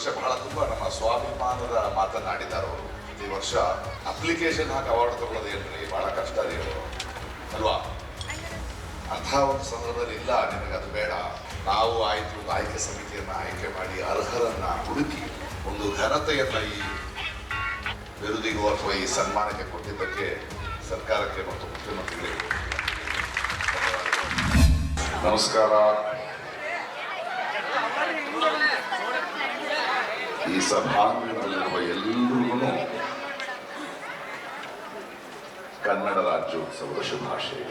ವರ್ಷ ಬಹಳ ತುಂಬ ನಮ್ಮ ಸ್ವಾಭಿಮಾನದ ಮಾತನಾಡಿದ್ದಾರೆ ಅವರು. ಈ ವರ್ಷ ಅಪ್ಲಿಕೇಶನ್ ಹಾಕಿ ಅವಾರ್ಡ್ ತಗೊಳ್ಳೋದು ಏನ್ರಿ? ಬಹಳ ಕಷ್ಟ ಅದೇನು ಅದು. ಅಲ್ವಾ? ಅಂತಹ ಒಂದು ಸಂದರ್ಭದಲ್ಲಿ ಇಲ್ಲ ನಿಮಗೆ ಅದು ಬೇಡ. ನಾವು ಆಯ್ತು ಆಯ್ಕೆ ಸಮಿತಿಯನ್ನು ಆಯ್ಕೆ ಮಾಡಿ ಅರ್ಹರನ್ನ ಹುಡುಕಿ ಒಂದು ಘನತೆಯನ್ನ ಈ ಬಿರುದಿಗೂ ಅಥವಾ ಈ ಸನ್ಮಾನಕ್ಕೆ ಕೊಟ್ಟಿದ್ದಕ್ಕೆ ಸರ್ಕಾರಕ್ಕೆ ಮತ್ತು ಮುಖ್ಯಮಂತ್ರಿಗಳಿಗೆ. ನಮಸ್ಕಾರ. ಈ ಸಭಾಂಗಣದಲ್ಲಿರುವ ಎಲ್ಲರಿಗೂ ಕನ್ನಡ ರಾಜ್ಯೋತ್ಸವದ ಶುಭಾಶಯ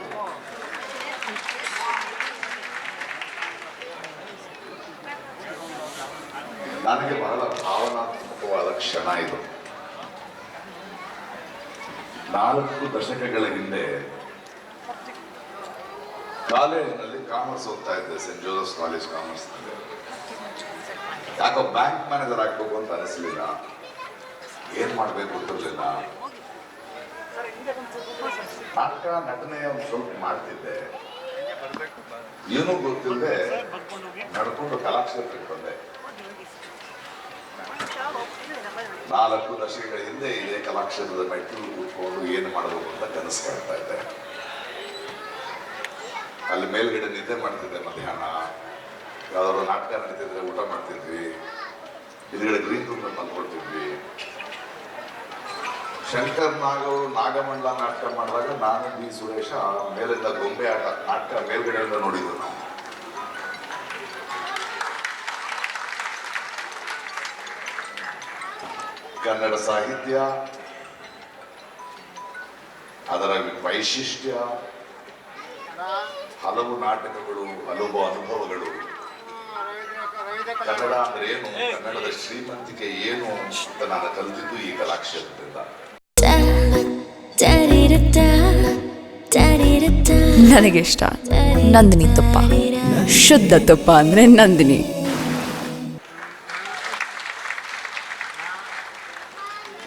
ನನಗೆ ಬಹಳ ಭಾವನಾತ್ಮಕವಾದ ಕ್ಷಣ ಇದು. ನಾಲ್ಕು ದಶಕಗಳ ಹಿಂದೆ ಕಾಲೇಜಿನಲ್ಲಿ ಕಾಮರ್ಸ್ ಓದ್ತಾ ಇದ್ದೆ ಸೆಂಟ್ ಜೋಸಫ್ ಕಾಲೇಜ್ ಕಾಮರ್ಸ್ ಯಾಕೋ ಬ್ಯಾಂಕ್ ಮ್ಯಾನೇಜರ್ ಆಗ್ಬೇಕು ಅಂತ ಅನಿಸ್ಲಿಲ್ಲ? ಏನ್ ಮಾಡ್ಬೇಕು ಗೊತ್ತಿರ್ಲಿಲ್ಲ ನಾಟಕ ನಟನೆ ಒಂದು ಸ್ವಲ್ಪ ಮಾಡ್ತಿದ್ದೆ. ಏನೂ ಗೊತ್ತಿಲ್ಲದೆ ನಡ್ಕೊಂಡು ಕಲಾಕ್ಷೇತ್ರಕ್ಕೆ ಬಂದೆ. ನಾಲ್ಕು ದಶಕಗಳ ಹಿಂದೆ ಇದೇ ಕಲಾಕ್ಷೇತ್ರದ ಮೆಟ್ಟಿಲು ಕೂತ್ಕೊಂಡು ಏನು ಮಾಡಬೇಕು ಅಂತ ಕನಸು ಕಾಣ್ತಾ ಇದ್ದೆ. ಅಲ್ಲಿ ಮೇಲ್ಗಡೆ ನಿದ್ದೆ ಮಾಡ್ತಿದ್ದೆ ಮಧ್ಯಾಹ್ನ. ಯಾವ್ದಾದ್ರು ನಾಟಕ ನಡೀತಿದ್ರೆ ಊಟ ಮಾಡ್ತಿದ್ವಿ. ಇದ್ರಲ್ಲಿ ಗ್ರೀನ್ ರೂಮ್ ಬಂದ್ಕೊಳ್ತಿದ್ವಿ. ಶಂಕರ್ ನಾಗವರು ನಾಗಮಂಡಲ ನಾಟಕ ಮಾಡಿದಾಗ ನಾನು, ಬಿ, ಸುರೇಶ ಮೇಲಿಂದ ಗೊಂಬೆ ಆಟ, ನಾಟಕ ಮೇಲ್ಗಡೆಯಿಂದ ನೋಡಿದ್ರು ನಾವು. ಕನ್ನಡ ಸಾಹಿತ್ಯ, ಅದರ ವೈಶಿಷ್ಟ್ಯ, ಹಲವು ನಾಟಕಗಳು, ಹಲವು ಅನುಭವಗಳು. ಕನ್ನಡ ಅಂದ್ರೆ ಏನು? ಕನ್ನಡದ ಶ್ರೀಮಂತಿಕೆ ಏನು ಅಂತ ನಾನು ಕಲಿತಿದ್ದು ಈ ಕಲಾಕ್ಷೇತ್ರದಿಂದ ನನಗೆ ಇಷ್ಟ ನಂದಿನಿ ತುಪ್ಪ. ಶುದ್ಧ ತುಪ್ಪ ಅಂದ್ರೆ ನಂದಿನಿ.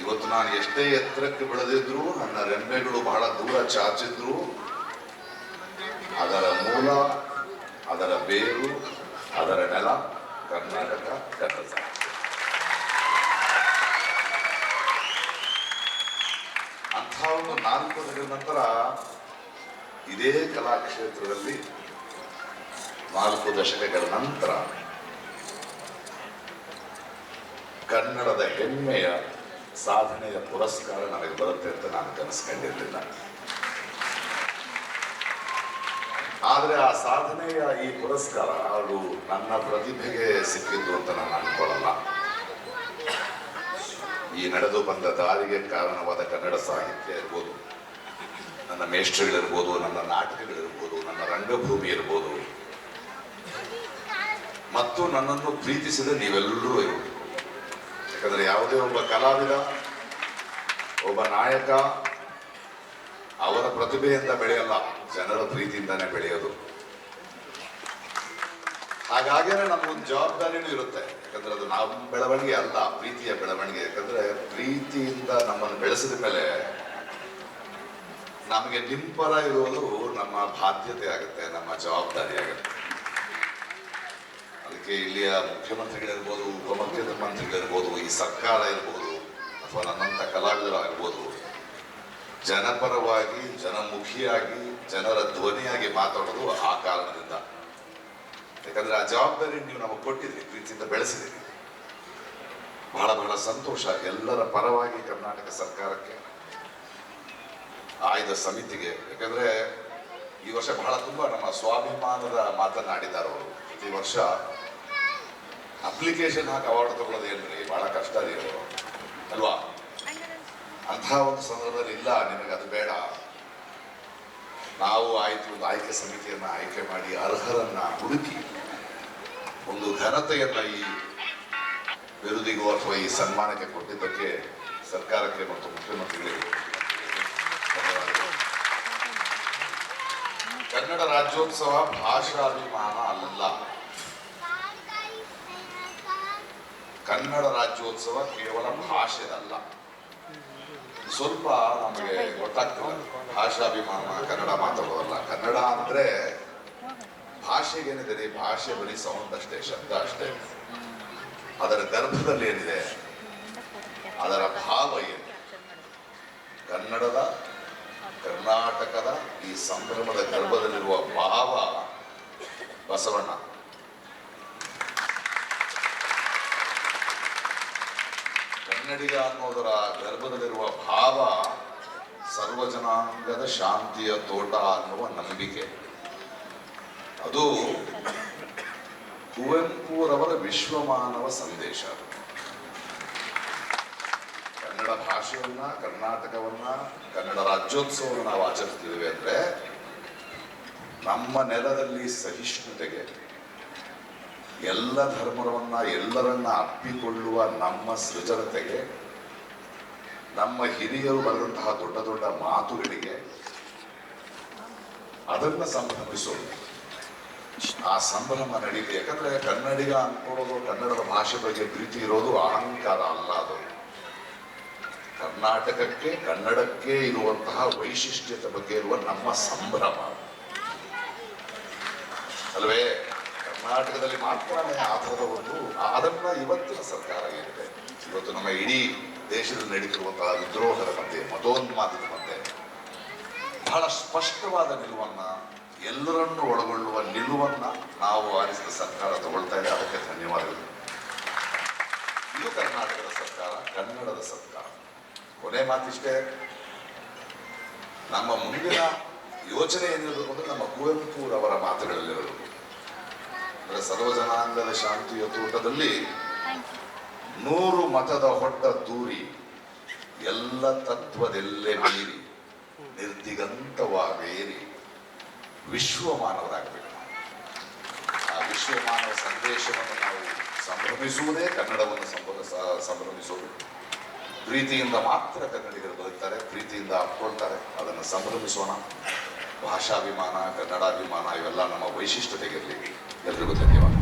ಇವತ್ತು ನಾನು ಎಷ್ಟೇ ಎತ್ತರಕ್ಕೆ ಬೆಳೆದಿದ್ರು ನನ್ನ ರೆಂಬೆಗಳು ಬಹಳ ದೂರ ಚಾಚಿದ್ರು. ಅದರ ಮೂಲ ಅದರ ಬೇರು ಅದರ ನೆಲ ಕರ್ನಾಟಕ ಕನ್ನಡ ಅಂಥ ಒಂದು ನಾಲ್ಕು ವರ್ಷಗಳ ನಂತರ ಇದೇ ಕಲಾಕ್ಷೇತ್ರದಲ್ಲಿ ನಾಲ್ಕು ದಶಕಗಳ ನಂತರ ಕನ್ನಡದ ಹೆಮ್ಮೆಯ ಸಾಧನೆಯ ಪುರಸ್ಕಾರ ನನಗೆ ಬರುತ್ತೆ ಅಂತ ನಾನು ಕನಸ್ಕೊಂಡಿರಲಿಲ್ಲ. ಆದರೆ ಆ ಸಾಧನೆಯ ಈ ಪುರಸ್ಕಾರ ಅದು ನನ್ನ ಪ್ರತಿಭೆಗೆ ಸಿಕ್ಕಿದ್ದು ಅಂತ ನಾನು ಅನ್ಕೊಳ್ಳಲ್ಲ ಈ ನಡೆದು ಬಂದ ದಾರಿಗೆ ಕಾರಣವಾದ ಕನ್ನಡ ಸಾಹಿತ್ಯ ಇರ್ಬೋದು, ನನ್ನ ಮೇಷ್ಟ್ರುಗಳಿರ್ಬೋದು, ನನ್ನ ನಾಟಕಗಳಿರ್ಬೋದು, ನನ್ನ ರಂಗಭೂಮಿ ಇರ್ಬೋದು. ಮತ್ತು ನನ್ನನ್ನು ಪ್ರೀತಿಸಿದ ನೀವೆಲ್ಲರೂ ಇರ್ಬೋದು ಯಾಕಂದ್ರೆ ಯಾವುದೇ ಒಬ್ಬ ಕಲಾವಿದ, ಒಬ್ಬ ನಾಯಕ ಅವರ ಪ್ರತಿಭೆಯಿಂದ ಬೆಳೆಯಲ್ಲ. ಜನರ ಪ್ರೀತಿಯಿಂದಾನೆ ಬೆಳೆಯೋದು. ಹಾಗಾಗೇನೆ ನಮಗೊಂದು ಜವಾಬ್ದಾರಿನೂ ಇರುತ್ತೆ. ಯಾಕಂದ್ರೆ ಅದು ನಮ್ಮ ಬೆಳವಣಿಗೆ ಅಲ್ಲ, ಪ್ರೀತಿಯ ಬೆಳವಣಿಗೆ. ಯಾಕಂದ್ರೆ ಪ್ರೀತಿಯಿಂದ ನಮ್ಮನ್ನು ಬೆಳೆಸಿದ ಮೇಲೆ ನಮಗೆ ನಿಂಪರ ಇರುವುದು ನಮ್ಮ ಬಾಧ್ಯತೆ ಆಗುತ್ತೆ, ನಮ್ಮ ಜವಾಬ್ದಾರಿ ಆಗುತ್ತೆ. ಅದಕ್ಕೆ ಇಲ್ಲಿಯ ಮುಖ್ಯಮಂತ್ರಿಗಳಿರ್ಬೋದು ಉಪಮುಖ್ಯಮಂತ್ರಿಗಳಿರ್ಬೋದು ಈ ಸರ್ಕಾರ ಇರ್ಬೋದು, ಅಥವಾ ನನ್ನಂಥ ಕಲಾವಿದರಾಗಿರ್ಬೋದು, ಜನಪರವಾಗಿ, ಜನಮುಖಿಯಾಗಿ ಜನರ ಧ್ವನಿಯಾಗಿ ಮಾತಾಡೋದು ಆ ಕಾರಣದಿಂದ. ಯಾಕಂದ್ರೆ ಆ ಜವಾಬ್ದಾರಿ ನೀವು ನಮಗೆ ಕೊಟ್ಟಿದ್ರಿ ಪ್ರೀತಿಯಿಂದ ಬೆಳೆಸಿದಿರಿ ಬಹಳ ಬಹಳ ಸಂತೋಷ ಎಲ್ಲರ ಪರವಾಗಿ ಕರ್ನಾಟಕ ಸರ್ಕಾರಕ್ಕೆ, ಆಯ್ದ ಸಮಿತಿಗೆ. ಯಾಕಂದ್ರೆ ಈ ವರ್ಷ ಬಹಳ ತುಂಬಾ ನಮ್ಮ ಸ್ವಾಭಿಮಾನದ ಮಾತನಾಡಿದ್ದಾರೆ ಅವರು. ಪ್ರತಿ ವರ್ಷ ಅಪ್ಲಿಕೇಶನ್ ಹಾಕಿ ಅವಾರ್ಡ್ ತಗೊಳ್ಳೋದು ಏನ್ರಿ? ಬಹಳ ಕಷ್ಟ ರೀ. ಅಲ್ವಾ? ಅಂತಹ ಒಂದು ಸಂದರ್ಭದಲ್ಲಿ ಇಲ್ಲ, ನಿಮಗೆ ಅದು ಬೇಡ. ನಾವು ಆಯ್ತು ಒಂದು ಆಯ್ಕೆ ಸಮಿತಿಯನ್ನ ಆಯ್ಕೆ ಮಾಡಿ ಅರ್ಹರನ್ನ ಹುಡುಕಿ ಒಂದು ಘನತೆಯನ್ನ ಈ ಬಿರುದಿಗೂ ಅಥವಾ ಈ ಸನ್ಮಾನಕ್ಕೆ ಕೊಟ್ಟಿದ್ದಕ್ಕೆ ಸರ್ಕಾರಕ್ಕೆ ಮತ್ತು ಮುಖ್ಯಮಂತ್ರಿಗಳಿಗೆ. ಕನ್ನಡ ರಾಜ್ಯೋತ್ಸವ ಭಾಷಾಭಿಮಾನ ಅಲ್ಲ ಕನ್ನಡ ರಾಜ್ಯೋತ್ಸವ ಕೇವಲ ಭಾಷೆ ಅಲ್ಲ ಸ್ವಲ್ಪ ನಮಗೆ ಗೊತ್ತಾಗ್ತದೆ ಭಾಷಾಭಿಮಾನ, ಕನ್ನಡ ಮಾತಾಡೋದಲ್ಲ. ಕನ್ನಡ ಅಂದ್ರೆ ಭಾಷೆಗೇನಿದೆ ಭಾಷೆ ಬರೀ ಸೌಂಡ್ ಅಷ್ಟೇ, ಶಬ್ದ ಅಷ್ಟೇ. ಅದರ ಗರ್ಭದಲ್ಲಿ ಏನಿದೆ? ಅದರ ಭಾವ ಏನು ಕನ್ನಡದ, ಕರ್ನಾಟಕದ ಈ ಸಂಭ್ರಮದ ಗರ್ಭದಲ್ಲಿರುವ ಭಾವ ಬಸವಣ್ಣ. ಕನ್ನಡಿಗ ಅನ್ನೋದರ ಗರ್ಭದಲ್ಲಿರುವ ಸರ್ವಜನಾಂಗದ ಶಾಂತಿಯ ತೋಟ ಅನ್ನುವ ನಂಬಿಕೆ ಅದು ಕುವೆಂಪುರವರ ವಿಶ್ವಮಾನವ ಸಂದೇಶ. ಕನ್ನಡ ಭಾಷೆಯನ್ನ, ಕರ್ನಾಟಕವನ್ನ, ಕನ್ನಡ ರಾಜ್ಯೋತ್ಸವವನ್ನು ನಾವು ಆಚರಿಸ್ತಿದ್ದೇವೆ ಅಂದ್ರೆ ನಮ್ಮ ನೆಲದಲ್ಲಿ ಸಹಿಷ್ಣುತೆಗೆ, ಎಲ್ಲ ಧರ್ಮವನ್ನ ಎಲ್ಲರನ್ನ ಅಪ್ಪಿಕೊಳ್ಳುವ ನಮ್ಮ ಸೃಜನತೆಗೆ ನಮ್ಮ ಹಿರಿಯರು ಬರೆದಂತಹ ದೊಡ್ಡ ದೊಡ್ಡ ಮಾತುಗಳಿಗೆ ಅದನ್ನ ಸಂಭ್ರಮಿಸೋದು. ಆ ಸಂಭ್ರಮ ನಡೀಲಿ ಯಾಕಂದ್ರೆ ಕನ್ನಡಿಗ ಅನ್ಕೊಳ್ಳೋದು, ಕನ್ನಡದ ಭಾಷೆ ಬಗ್ಗೆ ಪ್ರೀತಿ ಇರೋದು ಅಹಂಕಾರ ಅಲ್ಲ ಅದು. ಕರ್ನಾಟಕಕ್ಕೆ, ಕನ್ನಡಕ್ಕೆ ಇರುವಂತಹ ವೈಶಿಷ್ಟ್ಯತೆ ಬಗ್ಗೆ ಇರುವ ನಮ್ಮ ಸಂಭ್ರಮ. ಅಲ್ವೇ? ಕರ್ನಾಟಕದಲ್ಲಿ ಮಾತ್ರ ಆ ಥರದ ಒಂದು, ಅದನ್ನ ಇವತ್ತಿನ ಸರ್ಕಾರ ಏನಿದೆ ಇವತ್ತು ನಮ್ಮ ಇಡೀ ದೇಶದಲ್ಲಿ ನಡೀತಿರುವಂತಹ ವಿದ್ರೋಹದ ಮತ್ತೆ ಮತೋನ್ಮಾದದ ಬಗ್ಗೆ ಬಹಳ ಸ್ಪಷ್ಟವಾದ ನಿಲುವನ್ನ, ಎಲ್ಲರನ್ನೂ ಒಳಗೊಳ್ಳುವ ನಿಲುವನ್ನ ನಾವು ಆರಿಸಿದ ಸರ್ಕಾರ ತಗೊಳ್ತಾ ಇದೆ. ಅದಕ್ಕೆ ಧನ್ಯವಾದಗಳು. ಇದು ಕರ್ನಾಟಕದ ಸರ್ಕಾರ, ಕನ್ನಡದ ಸರ್ಕಾರ. ಕೊನೆ ಮಾತಿಷ್ಟೇ. ನಮ್ಮ ಮುಂದಿನ ಯೋಚನೆ ಏನಿರಬೇಕು ಅಂದ್ರೆ ನಮ್ಮ ಕುವೆಂಪುರವರ ಮಾತುಗಳಲ್ಲಿರಬೇಕು ಅಂದ್ರೆ ಸರ್ವಜನಾಂಗದ ಶಾಂತಿಯ ತೋಟದಲ್ಲಿ ನೂರು ಮತದ ಹೊಟ್ಟ ದೂರಿ ಎಲ್ಲ ತತ್ವದೆಲ್ಲೇ ಮೀರಿ, ನಿರ್ದಿಗಂತವಾಗೇರಿ. ವಿಶ್ವಮಾನವರಾಗಬೇಕು ಆ ವಿಶ್ವಮಾನವ ಸಂದೇಶವನ್ನು ನಾವು ಸಂಭ್ರಮಿಸುವುದೇ ಕನ್ನಡವನ್ನು ಸಂಭ್ರಮಿಸುವುದು ಪ್ರೀತಿಯಿಂದ ಮಾತ್ರ ಕನ್ನಡಿಗರು ಬದುಕ್ತಾರೆ, ಪ್ರೀತಿಯಿಂದ ಅಪ್ಕೊಳ್ತಾರೆ ಅದನ್ನು ಸಂಭ್ರಮಿಸೋಣ. ಭಾಷಾಭಿಮಾನ, ಕನ್ನಡಾಭಿಮಾನ ಇವೆಲ್ಲ ನಮ್ಮ ವೈಶಿಷ್ಟ್ಯತೆಗಿರಲಿ ಎಲ್ರಿಗೂ ಧನ್ಯವಾದ.